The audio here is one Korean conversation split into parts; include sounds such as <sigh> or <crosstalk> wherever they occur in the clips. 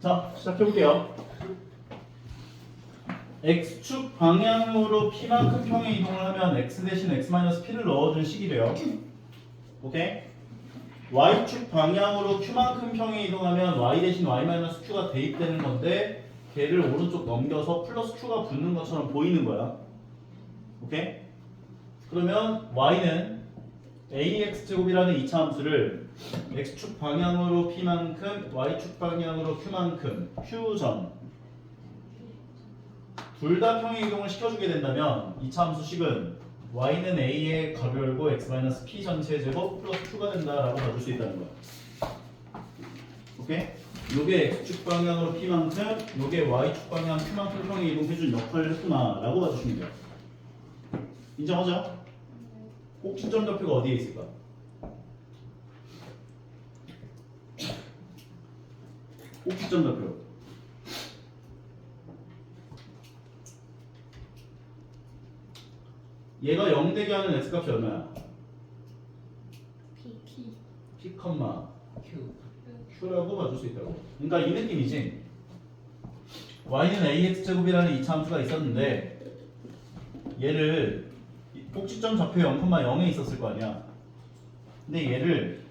자, 시작해볼게요. x축 방향으로 p만큼 평행 이동을 하면 x 대신 x-p를 넣어준 식이래요. 오케이? y축 방향으로 q만큼 평행 이동하면 y 대신 y-q가 대입되는 건데 걔를 오른쪽 넘겨서 플러스 q가 붙는 것처럼 보이는 거야. 오케이? 그러면 y는 ax제곱이라는 이차 함수를 x축 방향으로 p만큼 y축 방향으로 q만큼 q점 둘 다 평행 이동을 시켜주게 된다면 이 차 함수식은 y는 a의 열고 x-p 전체 제곱 플러스 q가 된다라고 봐줄 수 있다는 거야. 오케이? 요게 x축 방향으로 p만큼 요게 y축 방향 q만큼 평행 이동해준 역할을 했구나라고 봐주시면 돼요. 인정하죠? 꼭지점 좌표가 어디에 있을까? 꼭지점 좌표. 얘가 0 되게 하는 x 값이 얼마야? P P p, 컴마 Q q라고 봐줄 수 있다고. 그러니까 이 느낌이지. y는 ax 제곱이라는 이차 함수가 있었는데 얘를 이 꼭지점 좌표 0,0에 있었을 거 아니야. 근데 얘를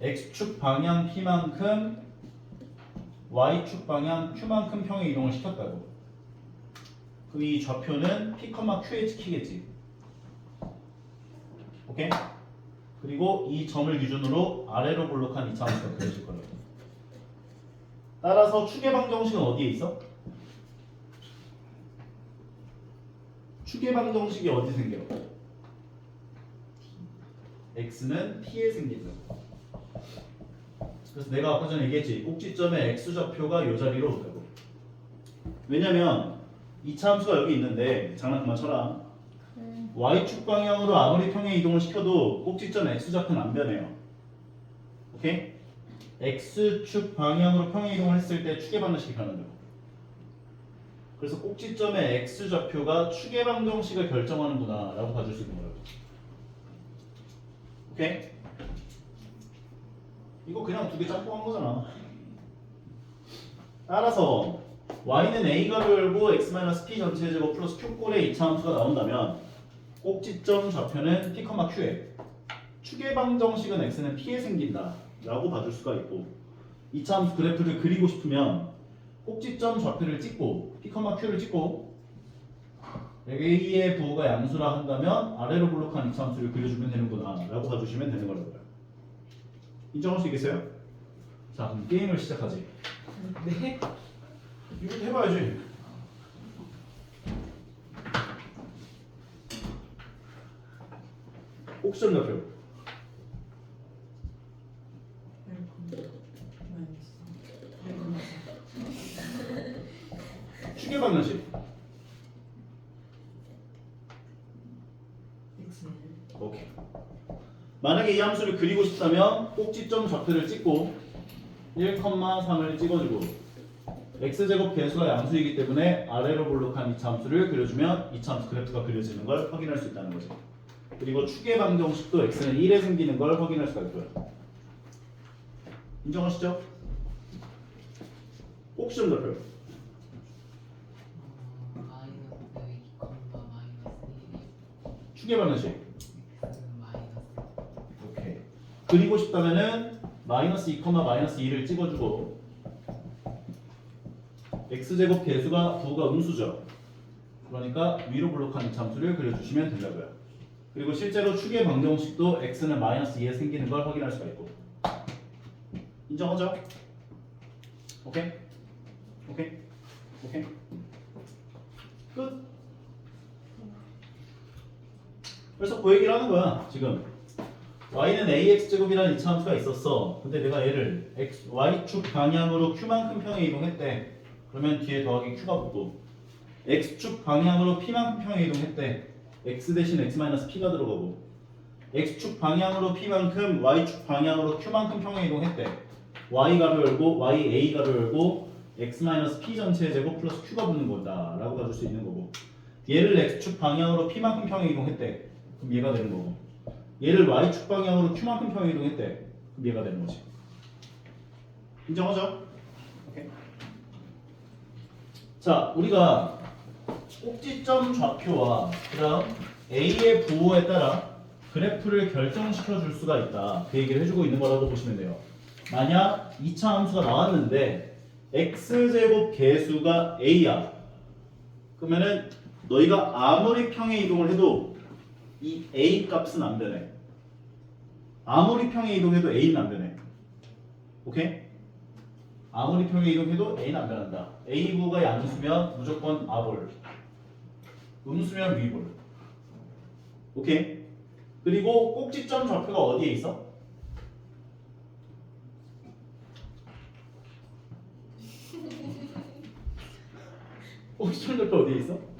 x축 방향 p만큼 y축 방향 q만큼 평행 이동을 시켰다고. 그럼 이 좌표는 p, q에 찍히겠지. 오케이? 그리고 이 점을 기준으로 아래로 볼록한 이차 함수가 그려질 거라고. 따라서 축의 방정식은 어디에 있어? 축의 방정식이 어디 생겨? x는 p에 생긴다. 그래서 내가 아까 전에 얘기했지. 꼭지점의 x 좌표가 이 자리로 온다고. 왜냐면 이 차 함수가 여기 있는데 장난 그만 쳐라. y축 방향으로 아무리 평행 이동을 시켜도 꼭지점 x 좌표는 안 변해요. 오케이? x축 방향으로 평행 이동을 했을 때 축의 방정식이 변한다고. 그래서 꼭지점의 x 좌표가 축의 방정식을 결정하는구나라고 봐줄 수 있는 거라고. 오케이? 이거 그냥 두개 짬뽕한 거잖아. 따라서 y는 a가 열고 x-p 전체 제곱 플러스 q꼴의 이차 함수가 나온다면 꼭지점 좌표는 p, q에 축의 방정식은 x는 p에 생긴다 라고 봐줄 수가 있고 이차 함수 그래프를 그리고 싶으면 꼭지점 좌표를 찍고 p, q를 찍고 a의 부호가 양수라 한다면 아래로 볼록한 이차 함수를 그려주면 되는구나 라고 봐주시면 되는 거라고요 인정할 수 있겠어요? 자 그럼 게임을 시작하지 네? 이거 해봐야지 꼭지점 좌표 축의 방정식 오케이. 만약에 이 함수를 그리고 싶다면 꼭지점 좌표를 찍고 1,3을 찍어주고 x제곱 개수가 양수이기 때문에 아래로 볼록한 이차 함수를 그려주면 이차 함수 그래프가 그려지는 걸 확인할 수 있다는 거죠. 그리고 축의 방정식도 x는 1에 생기는 걸 확인할 수가 있고요. 인정하시죠? 꼭지점 좌표. 마이너스 2 컴마 마이너스 축의 방정식. 1 x는 마이너스 오케이. 그리고 싶다면은 마이너스 2, 마이너스 2를 찍어주고 x제곱 개수가 부호가 음수죠. 그러니까 위로 볼록한 이참수를 그려주시면 된다고요. 그리고 실제로 축의 방정식도 x는 마이너스 2에 생기는 걸 확인할 수가 있고 인정하죠? 오케이? 오케이? 오케이? 끝. 그래서 그 얘기를 하는 거야 지금. Y는 ax 제곱이라는 이차 함수가 있었어. 근데 내가 얘를 x, y축 방향으로 q만큼 평행 이동했대. 그러면 뒤에 더하기 q가 붙고 x축 방향으로 p만큼 평행 이동했대. x 대신 x-p가 들어가고 x축 방향으로 p만큼 y축 방향으로 q만큼 평행 이동했대. y 가로 열고 y a 가로 열고 x-p 전체 제곱 플러스 q가 붙는 거다. 라고 봐줄 수 있는 거고 얘를 x축 방향으로 p만큼 평행 이동했대. 그럼 얘가 되는 거고 얘를 y축 방향으로 q만큼 평행 이동했대. 그럼 얘가 되는 거지. 인정하죠? 오케이. 자, 우리가 꼭지점 좌표와 그다음 A의 부호에 따라 그래프를 결정시켜 줄 수가 있다. 그 얘기를 해주고 있는 거라고 보시면 돼요. 만약 2차 함수가 나왔는데 x제곱 개수가 a야. 그러면은 너희가 아무리 평행 이동을 해도 이 a 값은 안 변해. 아무리 평행 이동해도 a는 안 변해. 오케이? 아무리 평행 이동해도 a는 안 변한다. a 부가 양수면 무조건 아볼. 음수면 위볼. 오케이? 그리고 꼭지점 좌표가 어디에 있어? <laughs> 꼭지점 좌표 어디에 있어?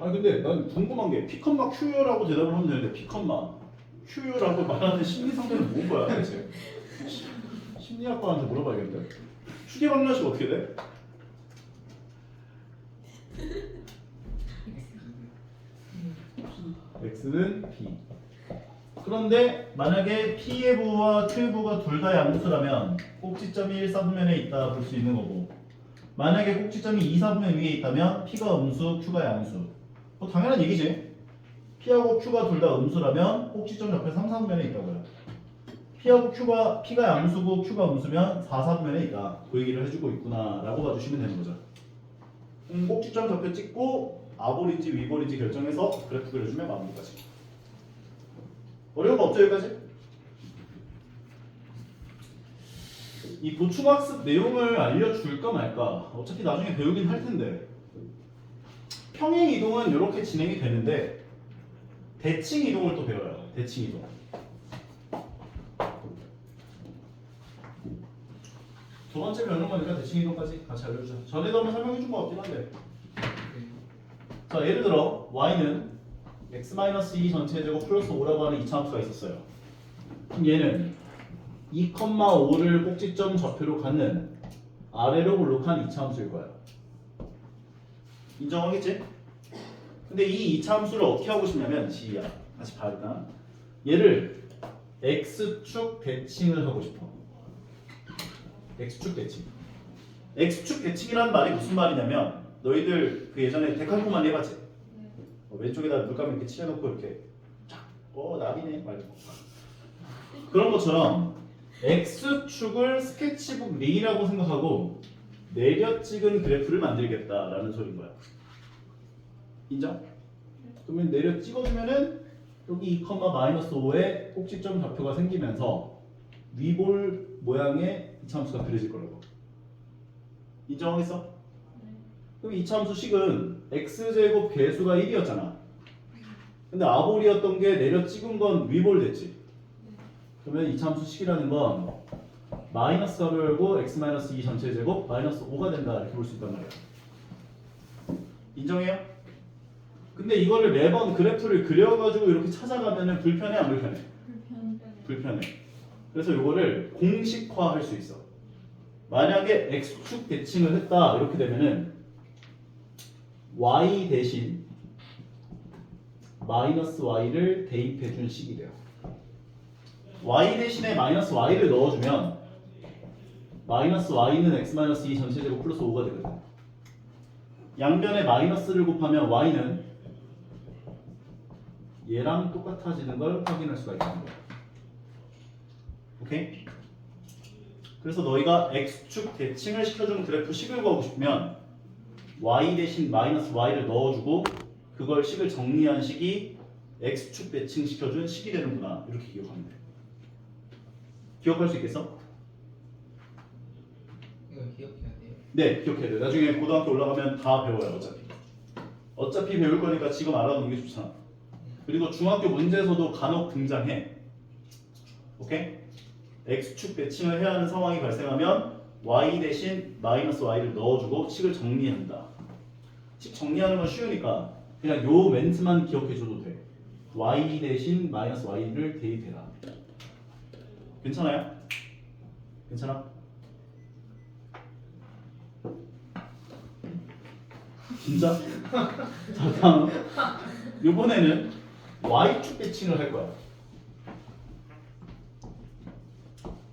아니 근데 난 궁금한 게 피컨마 큐유라고 대답을 하면 되는데 피컨마 큐유라고 말하는 심리 상태는 뭔 거야 대체? 시- 심리학과한테 물어봐야겠는데 추계 방정식 어떻게 돼? x는 p 그런데 만약에 p의 부와 t의 부가 둘 다 양수라면 꼭지점이 1, 4분면에 있다 볼 수 있는 거고 만약에 꼭지점이 2, 4분면 위에 있다면 p가 음수, q가 양수 뭐 당연한 얘기지. p하고 q가 둘 다 음수라면 꼭지점 옆에 3, 4분면에 있다고요. p하고 q가 p가 양수고 q가 음수면 4, 4분면에 있다. 그 얘기를 해주고 있구나 라고 봐주시면 되는 거죠. 음, 꼭지점 좌표 찍고 아볼인지 위볼인지 결정해서 그래프 그려주면 마무리까지. 어려운 거 없죠 여기까지? 이 보충학습 내용을 알려줄까 말까. 어차피 나중에 배우긴 할 텐데 평행 이동은 이렇게 진행이 되는데 대칭 이동을 또 배워요 대칭 이동 두 번째 배우는 거니까 대칭 이동까지 같이 알려주죠 전에도 한번 설명해 준거 같긴 한데 자 예를 들어 y는 x-2 전체 제곱 플러스 5라고 하는 이차함수가 있었어요. 그럼 얘는 2,5를 꼭지점 좌표로 갖는 아래로 볼록한 이차함수일 거야. 인정하겠지? 근데 이 이차함수를 어떻게 하고 싶냐면 지야 다시 봐 일단 얘를 x축 대칭을 하고 싶어. x축 대칭. x축 대칭이라는 말이 무슨 말이냐면 너희들 그 예전에 데칼코만 해봤지? 어, 왼쪽에다 물감 이렇게 칠해놓고 이렇게 쫙, 어 나비네 말고 그런 것처럼 x축을 스케치북 리라고 생각하고 내려 찍은 그래프를 만들겠다라는 소리인 거야. 인정? 그러면 내려 찍어주면은 여기 2, 마이너스 5에 꼭지점 좌표가 생기면서 위볼 모양의 이차함수가 그려질 거라고. 인정하겠어? 그럼 이차함수 식은 x제곱 개수가 1이었잖아. 근데 아볼이었던 게 내려 찍은 건 위볼 됐지. 그러면 이차함수 식이라는 건 마이너스 값을 열고 x 마이너스 2 전체 제곱 마이너스 5가 된다 이렇게 볼 수 있단 말이야. 인정해요? 근데 이거를 매번 그래프를 그려가지고 이렇게 찾아가면은 불편해 안 불편해? 불편해. 그래서 이거를 공식화할 수 있어. 만약에 x축 대칭을 했다 이렇게 되면은 y 대신 마이너스 y를 대입해 준 식이 돼요. y 대신에 마이너스 y를 넣어주면 마이너스 y는 x 마이너스 2 전체 제곱 플러스 5가 되거든. 양변에 마이너스를 곱하면 y는 얘랑 똑같아지는 걸 확인할 수가 있다는 거야. 오케이? 그래서 너희가 x축 대칭을 시켜주는 그래프 식을 구하고 싶으면 y 대신 마이너스 y를 넣어주고 그걸 식을 정리한 식이 x축 대칭 시켜준 식이 되는구나 이렇게 기억하면 돼. 기억할 수 있겠어? 기억해야 돼요. 네, 기억해야 돼. 나중에 고등학교 올라가면 다 배워요, 어차피. 어차피 배울 거니까 지금 알아두는 게 좋잖아. 그리고 중학교 문제에서도 간혹 등장해. 오케이? x축 대칭을 해야 하는 상황이 발생하면 y 대신 마이너스 y를 넣어주고 식을 정리한다. 식 정리하는 건 쉬우니까 그냥 요 멘트만 기억해줘도 돼. y 대신 마이너스 y를 대입해라. 괜찮아요? 괜찮아? 진짜? 자 다음 이번에는 y축 대칭을 할 거야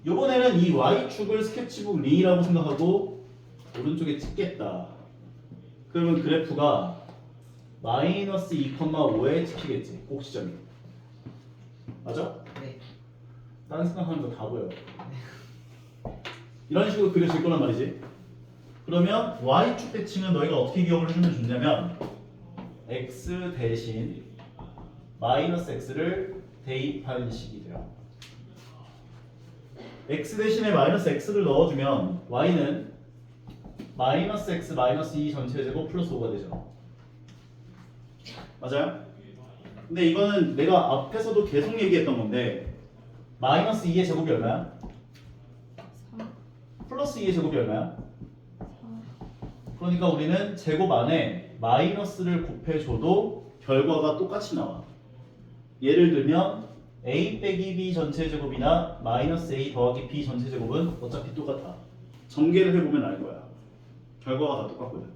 이번에는 이 y축을 스케치북 링이라고 생각하고 오른쪽에 찍겠다. 그러면 그래프가 마이너스 2,5에 찍히겠지. 꼭지점이. 맞아? 네. 다른 생각하는 거 다 보여. 이런 식으로 그려질 거란 말이지. 그러면 y축 대칭은 너희가 어떻게 기억을 해주면 좋냐면 x 대신 마이너스 x를 대입한 식이 돼요. x 대신에 마이너스 x를 넣어주면 y는 마이너스 x 마이너스 2 전체 제곱 플러스 5가 되죠. 맞아요? 근데 이거는 내가 앞에서도 계속 얘기했던 건데 마이너스 2의 제곱이 얼마야? 3, 플러스 2의 제곱이 얼마야? 4, 그러니까 우리는 제곱 안에 마이너스를 곱해줘도 결과가 똑같이 나와. 예를 들면 a 빼기 b 전체 제곱이나 마이너스 a 더하기 b 전체 제곱은 어차피 똑같아. 전개를 해보면 알 거야. 결과가 다 똑같거든.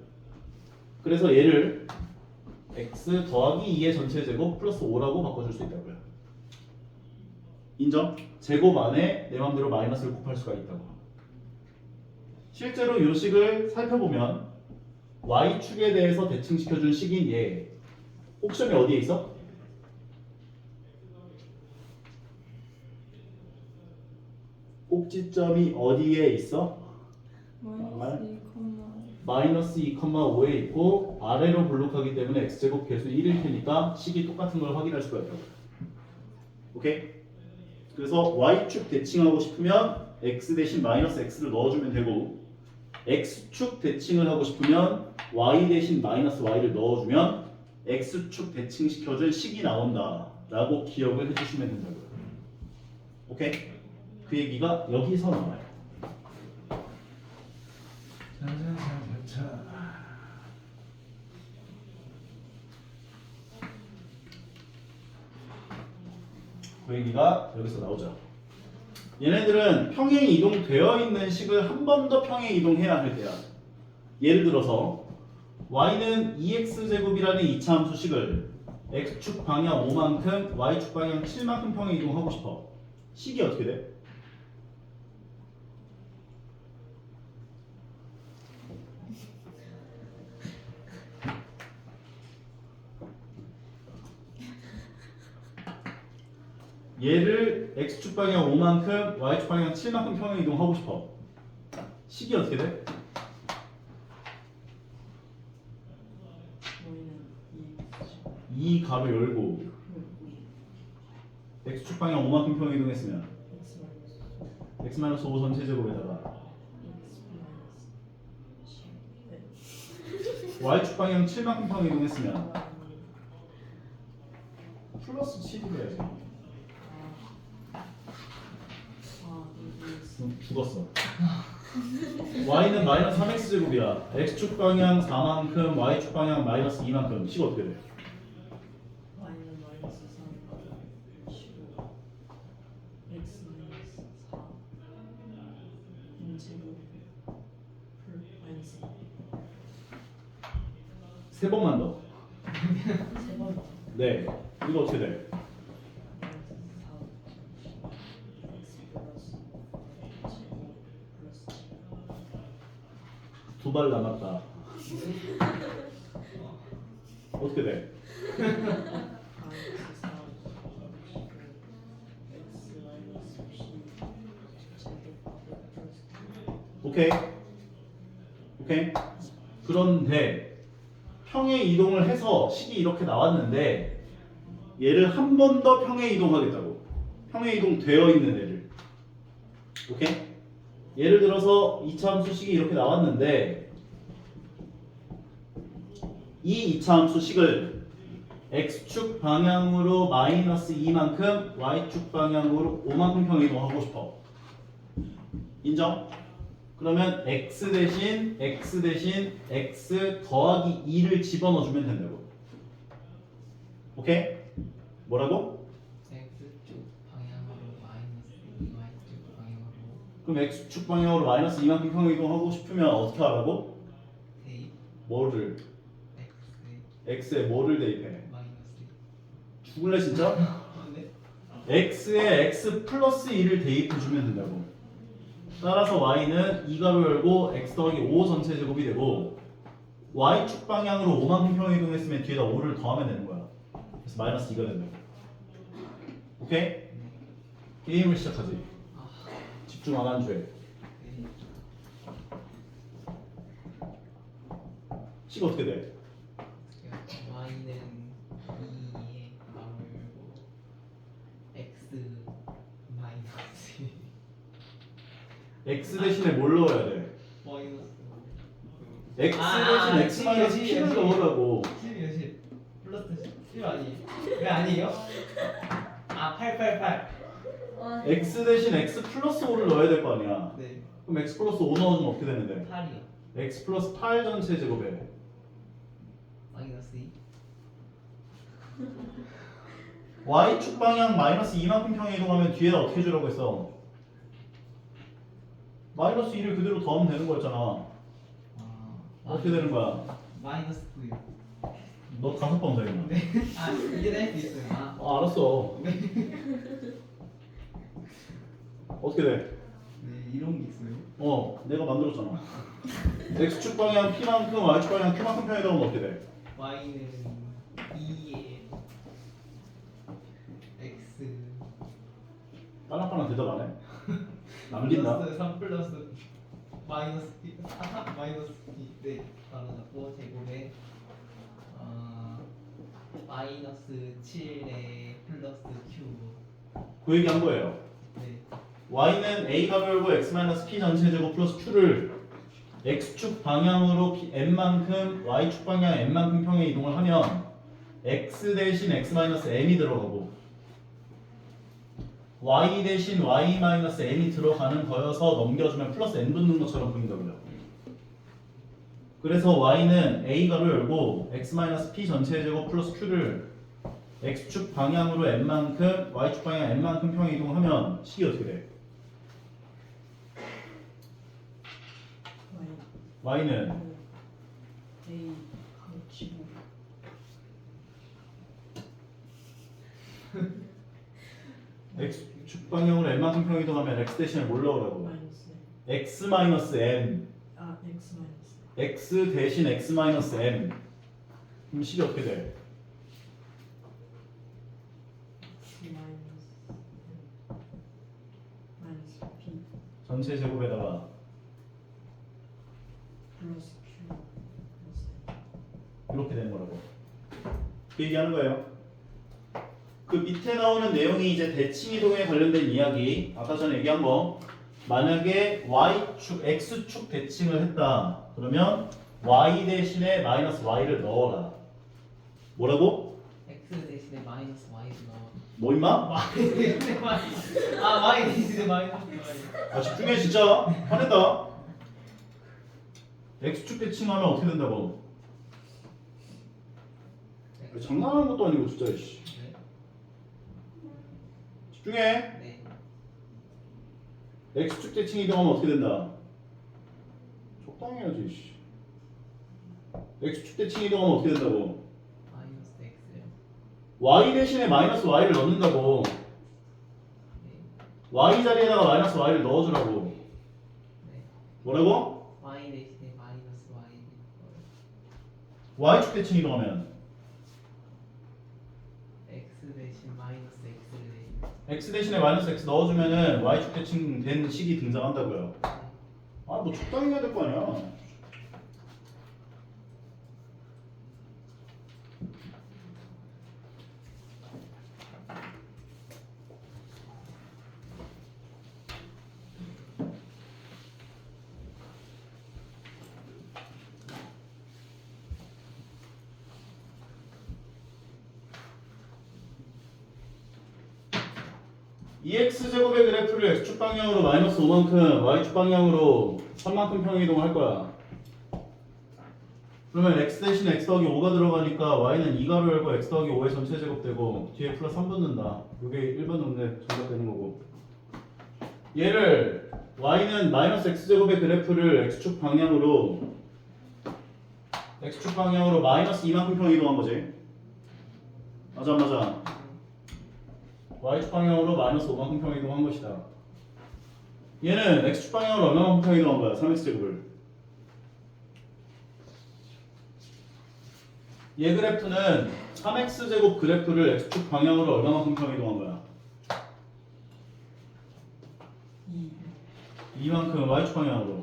그래서 얘를 x 더하기 2의 전체 제곱 플러스 5라고 바꿔줄 수 있다고요. 인정? 제곱 안에 내 맘대로 마이너스를 곱할 수가 있다고. 실제로 이 식을 살펴보면 y축에 대해서 대칭시켜준 식인 얘 옥션이 어디에 있어? 꼭지점이 어디에 있어? 마이너스 2, 마이너스 2,5에 있고 아래로 블록하기 때문에 x제곱 계수 1일 테니까 식이 똑같은 걸 확인할 수가 있다고 오케이? 그래서 y축 대칭하고 싶으면 x 대신 마이너스 x를 넣어주면 되고 x축 대칭을 하고 싶으면 y 대신 마이너스 y를 넣어주면 x축 대칭시켜준 식이 나온다 라고 기억을 해주시면 된다고요 오케이? 그 얘기가 여기서 나와요 그 얘기가 여기서 나오죠. 얘네들은 평행 이동되어 있는 식을 한 번 더 평행 이동해야 할 때야. 예를 들어서 y는 2x 제곱이라는 이차함수 식을 x축 방향 5만큼 y축 방향 7만큼 평행 이동하고 싶어. 식이 어떻게 돼? 얘를 x축 방향 5만큼 y축 방향 7만큼 평행 이동하고 싶어. 식이 어떻게 돼? 이 가로 열고 x축 방향 5만큼 평행 이동했으면 x-5 전체 제곱에다가 y축 방향 7만큼 평행 이동했으면 플러스 7이 돼야지. 그럼 죽었어. y는 마이너스 3x 제곱이야. x축 방향 4만큼, y축 방향 마이너스 2만큼. 식 어떻게 돼? y는 마이너스 3, 15, x 마이너스 4, 인제곱, 플 마이너스 세 번만 더. 3번 네. 이거 어떻게 돼? 마이너스 4, x 플러스 제곱 플러스 두 발 남았다. 어떻게 돼? 마이너스 4, 15, x 마이너스 10, 제곱 플러스 오케이. 오케이. 그런데 평행 이동을 해서 식이 이렇게 나왔는데 얘를 한 번 더 평행 이동하겠다고. 평행 이동 되어 있는 애를. 오케이? 예를 들어서 이차함수 식이 이렇게 나왔는데 이 이차함수 식을 x축 방향으로 마이너스 2만큼 y축 방향으로 5만큼 평행 이동하고 싶어. 인정? 그러면 x 대신 x 대신 x 더하기 2를 집어넣어주면 된다고. 오케이? 뭐라고? x축 방향으로 마이너스 2 y축 방향으로 그럼 x축 방향으로 마이너스 2만큼 평행 이동하고 싶으면 어떻게 하라고? 대입 뭐를? X x에 뭐를 대입해? 마이너스 죽을래 진짜? <laughs> 네? x에 x 플러스 2를 대입해주면 된다고. 따라서 y는 2가로 열고 x 더하기 5 전체 제곱이 되고 y축 방향으로 5만큼 평 이동했으면 뒤에다 5를 더하면 되는 거야. 그래서 마이너스 2가 된다. 오케이? 게임을 시작하지. 아, 집중 안 한. 네. 식 어떻게 돼? y는 2에 가물고 x 마이너스 x 대신에 뭘 넣어야 돼? 마이너스 x 아, 대신 x 마이너스 십, p를 십. 넣으라고. 10이요 10 플러스 10 아니에요? 왜 아니에요? 아 888. x 대신 x 플러스 5를 넣어야 될 거 아니야. 네 그럼 x 플러스 5 넣어주면 어떻게 되는데? 8이요 x 플러스 8 전체 제곱에 마이너스 2 y축 방향 마이너스 2만큼 평에 이동하면 뒤에다 어떻게 주라고 했어? 마이너스 2를 그대로 더하면 되는 거였잖아. 아, 어떻게 되는 거야? 마이너스 9요 너 다섯 번 되겠나? 네. 아 이게 될수 있어요 아 아, 알았어. 어떻게 돼? 네, 이런 게 있어요 어, 내가 만들었잖아. x축 방향 p만큼 y축 방향 q만큼 평에 이동하면 어떻게 돼? y는 2에 x 빨랑빨랑 대답 안 해? 남긴다. 플러스 3 플러스 마이너스 2 4 마이너스 2네 바로 잡고 제곱에 어, 마이너스 7에 플러스 q 그 얘기 한 거예요. 네 y는 a가 별고 x 마이너스 p 전체 제곱 플러스 q를 x축 방향으로 p, n만큼 y축 방향 n만큼 평에 이동을 하면 x 대신 x 마이너스 m이 들어가고 y 대신 y 마이너스 m이 들어가는 거여서 넘겨주면 플러스 n 붙는 것처럼 보인다고요. 그래서 y는 a 가로 열고 x 마이너스 p 전체 제곱 플러스 q를 x축 방향으로 n만큼 y축 방향 n만큼 평에 이동하면 식이 어떻게 돼? y는 A 가르치고 x 축 방향으로 n만큼 평 이동 하면 x 대신에 뭘 넣으라고? 마이너스 x 마이너스 m 아 X 마이너스 x 대신 x 마이너스 m 그럼 식이 어떻게 돼? X 마이너스 M 마이너스 B 전체 제곱에다가 플러스 Q 플러스 M 이렇게 되는 거라고. 그 얘기하는 거예요 그 밑에 나오는 내용이 이제 대칭 이동에 관련된 이야기. 아까 전에 얘기한 거. 만약에 y축 x축 대칭을 했다. 그러면 y 대신에 마이너스 y를 넣어라. 뭐라고? x 대신에 마이너스 y를 넣어. 뭐 임마? <laughs> 아 y 대신에 마이너스 y 아 집중해 진짜. 화낸다. x축 대칭하면 어떻게 된다고? 장난하는 것도 아니고 진짜 씨. 네. 집중해 네. x축 대칭 이동하면 어떻게 된다 적당히 해야지 씨. x축 대칭 이동하면 어떻게 된다고 마이너스 x요 y 대신에 마이너스 y를 넣는다고 네. y 자리에다가 마이너스 y를 넣어주라고 네. 뭐라고? y 대신에 마이너스 y y축 대칭 이동하면 x 대신 마이너스 x 대신에 마이너스 x 넣어주면은 y축 대칭 된 식이 등장한다고요. 아 뭐 적당히 해야 될 거 아니야 EX 제곱의 그래프를 X축 방향으로 마이너스 5만큼, Y축 방향으로 3만큼 평 이동할 거야. 그러면 X 대신 X 더하기 5가 들어가니까 Y는 2가로 열고 X 더하기 5의 전체 제곱되고 뒤에 플러스 3 붙는다. 이게 1번 문제 정답되는 거고. 얘를 Y는 마이너스 X 제곱의 그래프를 X축 방향으로 X축 방향으로 마이너스 2만큼 평 이동한 거지. 맞아 맞아. Y축 방향으로 마이너스 5만큼 평 이동한 것이다. 얘는 x축 방향으로 얼마만큼 이동한 거야? 3x제곱을 얘 그래프는 3x제곱 그래프를 x축 방향으로 얼마만큼 평 이동한 거야? 2 이만큼 y축 방향으로 마이너스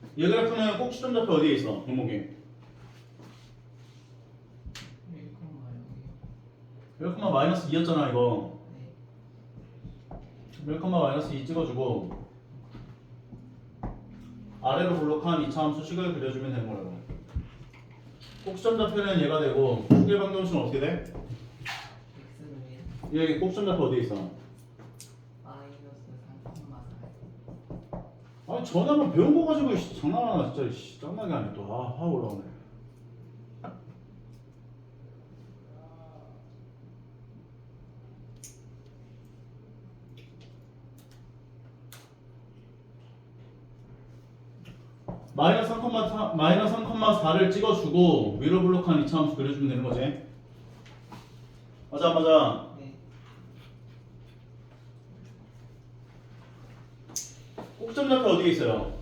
4 얘 그래프는 꼭지점 좌표 어디에 있어? 1,0 1, 마이너스 2였잖아 이거 네. 1, 마이너스 2 찍어주고 아래로 블록한 2차 함수 식을 그려주면 되는 거라고 꼭지점 좌표는 얘가 되고 축의 방정식은 어떻게 돼? x는 1얘 꼭지점 좌표 어디에 있어? 마이너스 3,4 아니 전화만 배운 거 가지고 씨, 장난하나 진짜 씨, 짱나게 하네. 또아 화 올라오네. 마이너스 3,4 마이너스 3,4를 찍어주고 위로 블록한 2차 함수 그려주면 되는 거지. 맞아 맞아 네. 꼭점 좌표 어디에 있어요?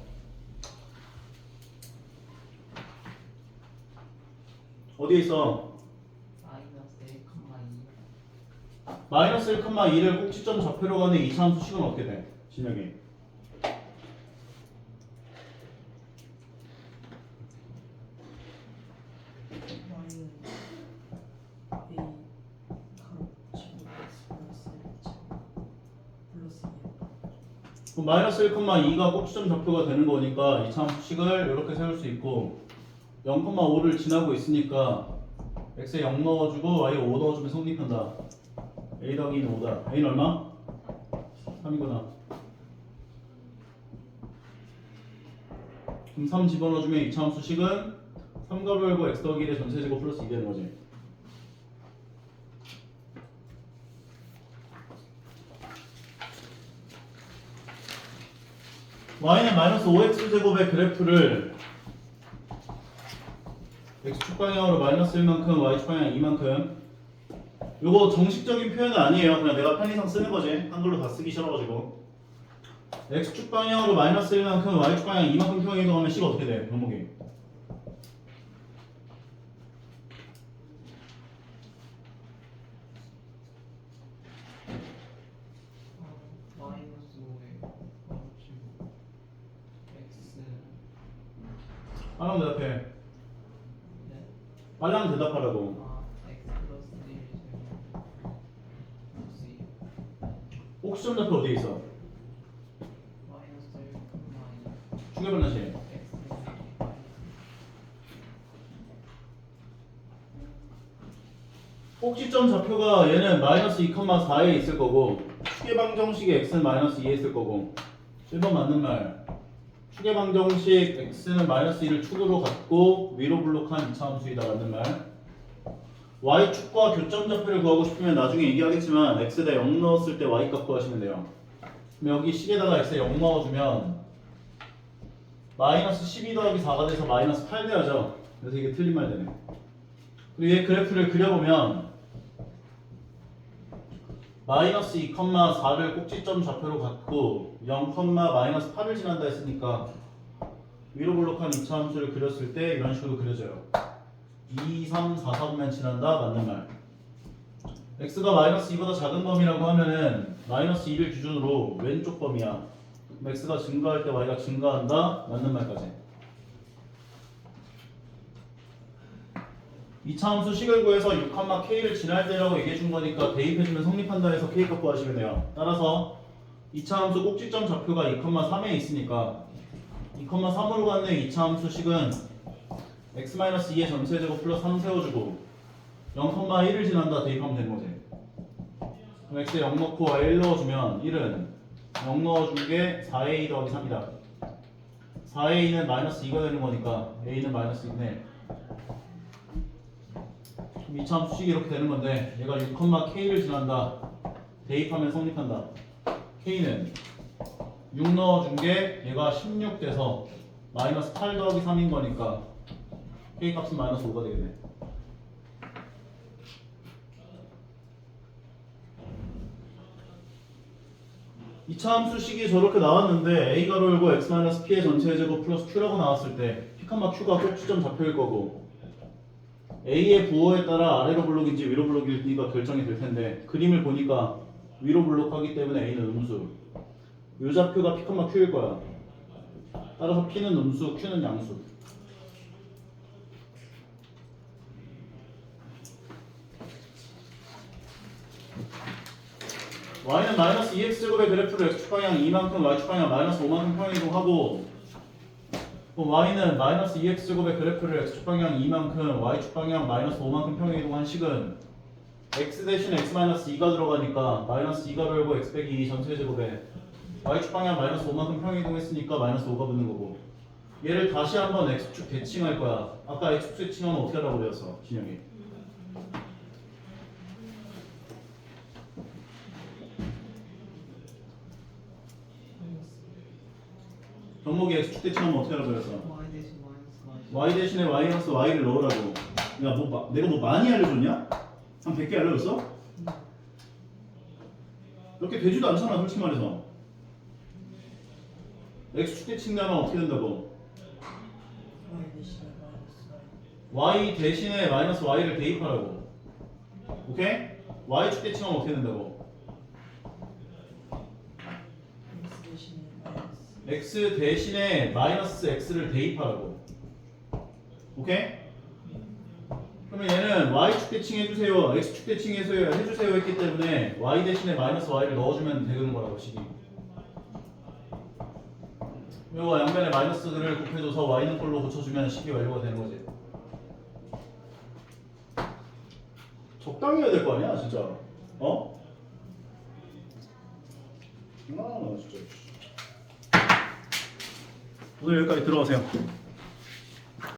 어디에 있어? 마이너스 1,2 마이너스 1,2를 꼭지점 좌표로 가는 2차 함수 식은 어떻게 돼? 진혁이 마이너스 1,2가 꼭지점 좌표가 되는 거니까 2차 함수 식을 이렇게 세울 수 있고 0,5를 지나고 있으니까 x에 0 넣어주고 y에 5 넣어주면 성립한다. a 더하기 2는 5다. a는 얼마? 3이구나. 그럼 3 집어넣어주면 2차 함수 식은 3과 별고 x 더하기 1의 전체 제곱 플러스 2 되는 거지 y는 마이너스 5x 제곱의 그래프를 x축 방향으로 마이너스 1만큼 y축 방향 2만큼. 요거 정식적인 표현은 아니에요. 그냥 내가 편의상 쓰는 거지. 한글로 다 쓰기 싫어가지고. x축 방향으로 마이너스 1만큼 y축 방향 2만큼 평 이동하면 c가 어떻게 돼? 병목이 어, 마이너스 5에 가로치고 x 빨랑 대답해 네. 빨랑 대답하라고 아 x 플러스 1 제곱 플러스 2 옥수점 좌표 어디에 있어? 마이너스 1,2 축의 변화식 x 꼭지점 좌표가 얘는 마이너스 2,4에 있을 거고 축의 방정식에 x는 마이너스 2에 있을 거고 1번 맞는 말 축의 방정식 x는 마이너스 2를 축으로 갖고 위로 블록한 2차 함수이다 맞는 말. y축과 교점 좌표를 구하고 싶으면 나중에 얘기하겠지만 x에다 0 넣었을 때 y 값 구하시면 돼요. 그럼 여기 식에다가 x에 0 넣어주면 마이너스 12 더하기 4가 돼서 마이너스 8 돼야죠. 그래서 이게 틀린 말 되네. 그리고 얘 그래프를 그려보면 마이너스 2,4를 꼭지점 좌표로 갖고 0, 마이너스 8을 지난다 했으니까 위로 블록한 2차 함수를 그렸을 때 이런 식으로 그려져요. 2, 3, 4, 3면 지난다? 맞는 말. x가 마이너스 2보다 작은 범위라고 하면은 마이너스 2를 기준으로 왼쪽 범위야. x가 증가할 때 y가 증가한다? 맞는 말까지 2차 함수 식을 구해서 6,k를 지날 때라고 얘기해 준 거니까 대입해주면 성립한다 해서 k 값 구하시면 돼요. 따라서 2차 함수 꼭지점 좌표가 2,3에 있으니까 2,3으로 갖는 2차 함수 식은 x-2의 전체 제곱 플러스 3 세워주고 0,1을 지난다 대입하면 되는 거지. 그럼 x에 0 넣고 y 1 넣어주면 1은 0 넣어준 게 4a 더하기 3이다. 4a는 마이너스 2가 되는 거니까 a는 마이너스 2네. 그럼 2차 함수식이 이렇게 되는 건데 얘가 6, k를 지난다 대입하면 성립한다 k는 6 넣어준 게 얘가 16 돼서 마이너스 8 더하기 3인 거니까 k 값은 마이너스 5가 되겠네. 이차 함수식이 저렇게 나왔는데 a 가로 열고 x 마이너스 p의 전체 제곱 플러스 q라고 나왔을 때 p, q가 꼭지점 좌표일 거고 a의 부호에 따라 아래로 블록인지 위로 블록인지가 결정이 될 텐데 그림을 보니까 위로 블록하기 때문에 a는 음수. 요 좌표가 p, q일 거야. 따라서 p는 음수, q는 양수. Y는 마이너스 2x제곱의 그래프를 x축방향 2만큼 y축방향 마이너스 5만큼 평이동하고 그럼 y는 마이너스 2x제곱의 그래프를 x축 방향 2만큼 y축 방향 마이너스 5만큼 평이동한 식은 x 대신 x 마이너스 2가 들어가니까 마이너스 2가 열고 x 빼기 2 전체 제곱에 y축 방향 마이너스 5만큼 평이동했으니까 마이너스 5가 붙는 거고. 얘를 다시 한번 x축 대칭할 거야. 아까 x축 대칭하면 어떻게 하라고 그랬어 진영이 정목이 x축 대칭하면 어떻게 하라고 그랬어 y 대신 마이너스 마이너스 y 대신에 마이너스 y를 넣으라고. 야, 뭐 마- 내가 뭐 많이 알려줬냐? 한 100개 알려줬어? 이렇게 되지도 않잖아, 솔직히 말해서. x축 대칭하면 어떻게 된다고? y 대신에 마이너스 y y 대신에 마이너스 y를 대입하라고. 오케이? y축 대칭하면 어떻게 된다고? x 대신에 마이너스 x 대신에 마이너스 x를 대입하라고. 오케이? 그러면 얘는 y축 대칭 해주세요, x축 대칭 해주세요, 해주세요 했기 때문에 y 대신에 마이너스 y를 넣어주면 되는 거라고 식이. 요거 양면에 마이너스를 곱해줘서 y는 꼴로 고쳐주면 식이 완료가 되는 거지. 적당히 해야 될 거 아니야, 진짜. 어? 아, 진짜. 오늘 여기까지 들어가세요.